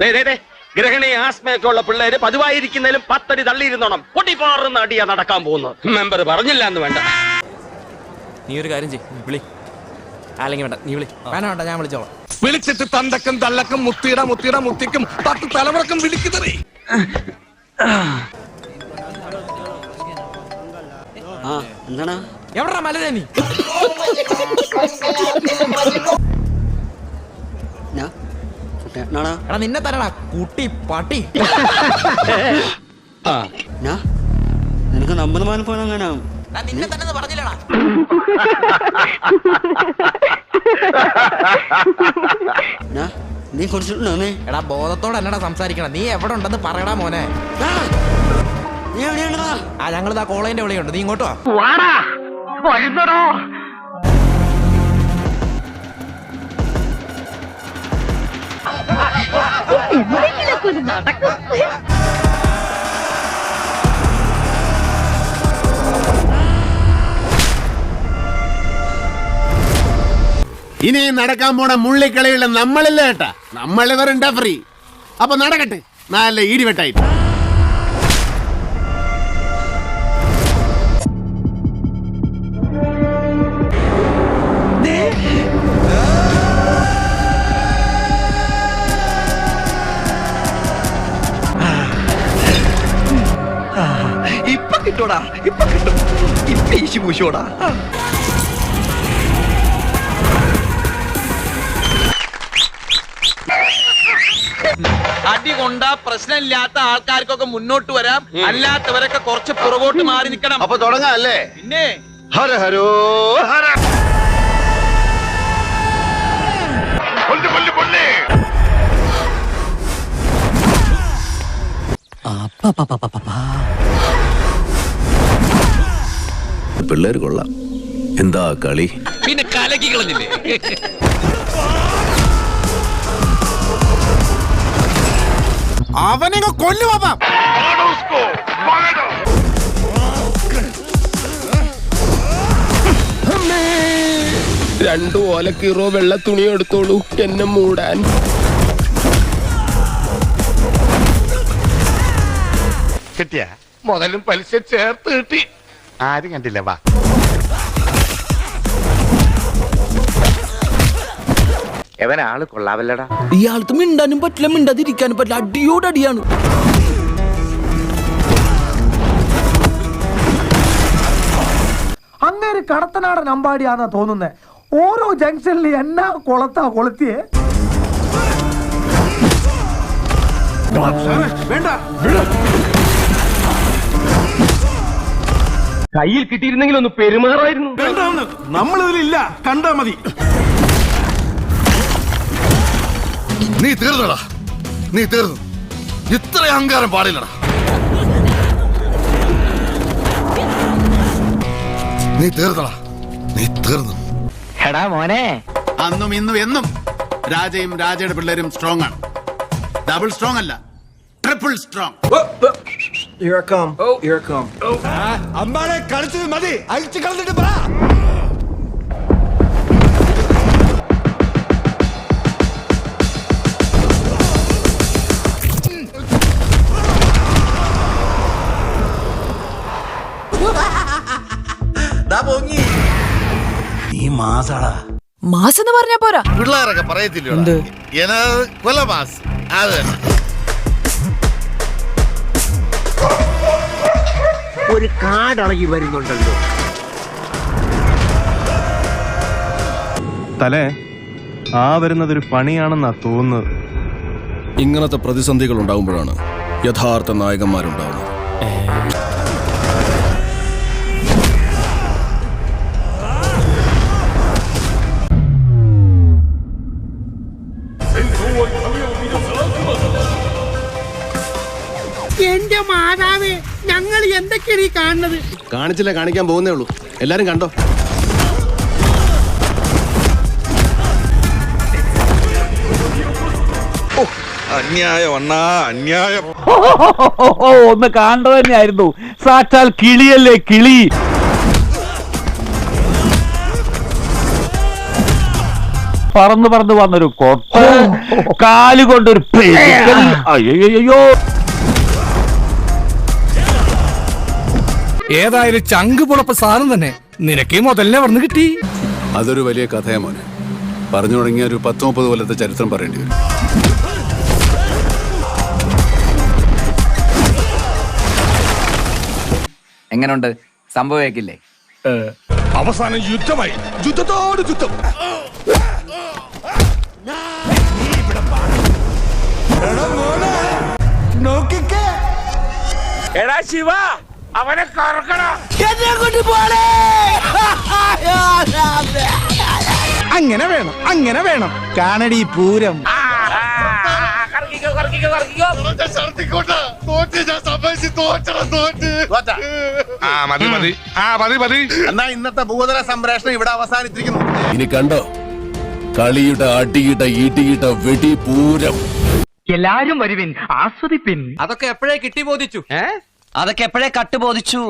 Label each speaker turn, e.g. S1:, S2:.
S1: ദേ, ദേ, ദേ, ഗ്രഹണി ആസ്മയൊക്കെ ഉള്ള പിള്ളേര് പതിവായിരിക്കുന്നതിലും പത്തടി തള്ളിയിരുന്നോണം. പൊട്ടിപ്പാറുന്ന അടിയാ നടക്കാൻ പോകുന്നത്. മെമ്പർ പറഞ്ഞില്ല എന്ന് വേണ്ട.
S2: നീ ഒരു കാര്യം ചെയ്യും. വിളി. അല്ലെങ്കിൽ വേണ്ട. നീ വിളി. വേണ വേണ്ട ഞാൻ വിളിച്ചോളാം.
S3: വിളിച്ചിട്ട് തന്തക്കും തള്ളക്കും മുത്തിയുടെ മുത്തിയുടെ മുത്തിക്കും. പത്ത് തലമുറക്കും വിളിക്കുന്നതേ.
S2: എവിടാ മലതേ നീ എടാ നിന്നെ തരടാ. കുട്ടി പട്ടി.
S4: നിനക്ക് നമ്പർ മാനപ്പാണ് അങ്ങനെ
S2: നിന്നെ തന്നെ പറഞ്ഞില്ലടാ.
S4: നീ കുടിച്ചിട്ടുണ്ടോ നീ
S2: എടാ ബോധത്തോടെ എന്നടാ സംസാരിക്കണം. നീ എവിടെ ഉണ്ടെന്ന് പറയടാ മോനെ.
S4: ആ, നീ എവിടെയാണ്ടാ?
S2: ആ ഞങ്ങൾ ഇതാ കോളേജിന്റെ വിളിയുണ്ട്. നീ ഇങ്ങോട്ടോ വാ.
S5: എന്തെങ്കിലുമൊക്കെ ഒരു നടക്കും
S6: ഇനി നടക്കാൻ പോണ മുള്ളിക്കളിയുള്ള നമ്മളില്ല കേട്ടാ നമ്മളിവരുണ്ടാ ഫ്രീ അപ്പൊ നടക്കട്ടെ നല്ല ഈടിവെട്ടായിട്ട്
S3: കിട്ടൂടാ ഇപ്പൊ കിട്ടും. ഇപ്പൊ ഈശി പൂശോടാ
S7: അടി കൊണ്ട പ്രശ്നമില്ലാത്ത ആൾക്കാർക്കൊക്കെ മുന്നോട്ട് വരാം. അല്ലാത്തവരൊക്കെ കുറച്ച് പുറകോട്ട് മാറി നിൽക്കണം.
S6: അപ്പൊ തുടങ്ങാല്ലേ?
S7: പിന്നെ?
S6: ഹര ഹരോ ഹര.
S3: പിള്ളേര് കൊള്ളാം. എന്താ കളി?
S7: പിന്നെ കലക്കി കളഞ്ഞില്ലേ?
S6: അവനെ കൊല്ലുവാ
S3: രണ്ടു ഓലക്കീറോ വെള്ള തുണി എടുത്തോളൂ എന്നെ മൂടാൻ.
S6: കിട്ടിയ? മുതലും പലിശ ചേർത്ത് കിട്ടി. ആരും കണ്ടില്ല വാ.
S1: എവനാൾ കൊള്ളാവല്ലടാ.
S8: ഇയാൾക്ക് മിണ്ടാനും പറ്റില്ല മിണ്ടാതിരിക്കാനും പറ്റില്ല. അടിയോടടിയാണ്
S9: അങ്ങേര് കടത്തനാടൻ അമ്പാടിയാന്നാ തോന്നുന്നേ. ഓരോ ജംഗ്ഷനിൽ എന്നാ കൊളത്താ കൊളുത്തിയേ?
S1: കയ്യിൽ കിട്ടിയിരുന്നെങ്കിൽ ഒന്ന് പെരുമാറായിരുന്നു.
S6: നമ്മളിതിലില്ല കണ്ടാ മതി. നീ തീർന്നടാ. നീ തീർന്നു. ഇത്ര അഹങ്കാരം പാടില്ലടാ. നീ തീർന്നടാ. നീ തീർന്നു.
S2: എടാ മോനെ.
S6: അന്നും ഇന്നും എന്നും രാജയും രാജയുടെ പിള്ളേരും സ്ട്രോങ് ആണ്. ഡബിൾ സ്ട്രോങ് അല്ല ട്രിപ്പിൾ സ്ട്രോങ്
S3: അമ്പാനെ കളിച്ചത് മതി. അഴിച്ചു കളഞ്ഞിട്ട് പറ.
S5: മാസം എന്ന് പറഞ്ഞാ പോരാ.
S6: പിള്ളേരൊക്കെ പറയത്തില്ല കൊലമാസ് അത് തന്നെ.
S1: ഒരു കാടളകി വരുന്നുണ്ടല്ലോ.
S10: തലേ ആ വരുന്നതൊരു പണിയാണെന്നാ തോന്നുന്നത്.
S3: ഇങ്ങനത്തെ പ്രതിസന്ധികൾ ഉണ്ടാകുമ്പോഴാണ് യഥാർത്ഥ നായകന്മാരുണ്ടാവുന്നത്.
S8: എന്തൊക്കെയാണ് ഈ കാണുന്നത്?
S6: കാണിച്ചില്ല കാണിക്കാൻ പോകുന്നേ ഉള്ളൂ. എല്ലാരും കണ്ടോ?
S3: അന്യായം അണ്ണാ അന്യായം.
S9: ഒന്ന് കാണേണ്ടത് തന്നെയായിരുന്നു. സാക്ഷാൽ കിളിയല്ലേ കിളി.
S11: പറന്ന് പറന്ന് വന്നൊരു കൊട്ട കാൽ കൊണ്ടൊരു
S8: ഏതായാലും ചങ്ക് പുളപ്പ സാധനം തന്നെ. നിനക്ക് മുതലിനെ വന്ന് കിട്ടി.
S12: അതൊരു വലിയ കഥയാ മോനെ. പറഞ്ഞു തുടങ്ങിയ ഒരു പത്ത് മുപ്പത് കൊല്ലത്തെ ചരിത്രം പറയേണ്ടി വരും.
S6: എങ്ങനുണ്ട്? സംഭവിക്കില്ലേ
S8: അവസാനം യുദ്ധമായി. യുദ്ധത്തോട് യുദ്ധം.
S13: എടാ ശിവ. അവനെ
S8: അങ്ങനെ വേണം അങ്ങനെ വേണം. കാണടി പൂരം.
S6: എന്നാ ഇന്നത്തെ ഭൂതല സംപ്രേഷണം ഇവിടെ അവസാനിച്ചിരിക്കുന്നു
S12: ഇനി കണ്ടോ? കളിയിട്ട ആട്ടിയിട്ട ഈട്ടിയിട്ട വെടി പൂരം.
S8: എല്ലാരും വരുവിൻ ആസ്വദിപ്പിൻ.
S7: അതൊക്കെ എപ്പോഴേ കിട്ടി ബോധിച്ചു
S14: അതൊക്കെ എപ്പോഴേ കട്ട് ബോധിച്ചു?